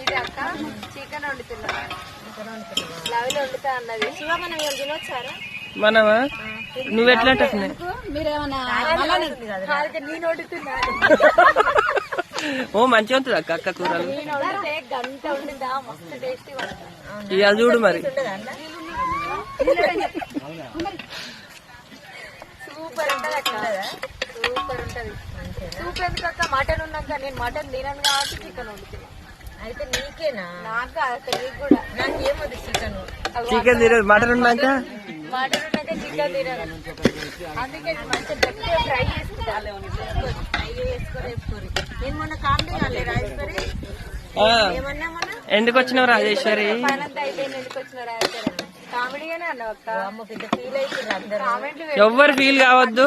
ఇది అక్క చికెన్ వండుతున్నా. అన్నది. శివ మనం తినొచ్చారా? మనమా? నువ్వెట్లా ఓ మంచిగా ఉంటుంది అక్క అక్క కూరలు? ఇక చూడు మరి. సూపర్ సూపర్ ఉంటది. సూప్ మటన్ ఉన్నాక నేను మటన్ తినను కాబట్టి చికెన్ వండుతున్నా. అయితే నీకేనా? నాకు? అక్క నీకు కూడా. నాకు ఏమది చికెన్ చికెన్ తినదు. మటన్ ఉన్నాక? మటన్ ఉన్నాక చికెన్ తినను. అందుకే మంచిగా గట్టిగా ఫ్రై చేసుకుంటాను. ఫ్రై చేసుకొని వేసుకోరు నేను మొన్న కామెడీ కాలే రాజేశ్వరి ఏమన్నా మొన్న? ఎందుకు వచ్చినావు రాజేశ్వరి ఎవ్వరు ఫీల్ కావద్దు.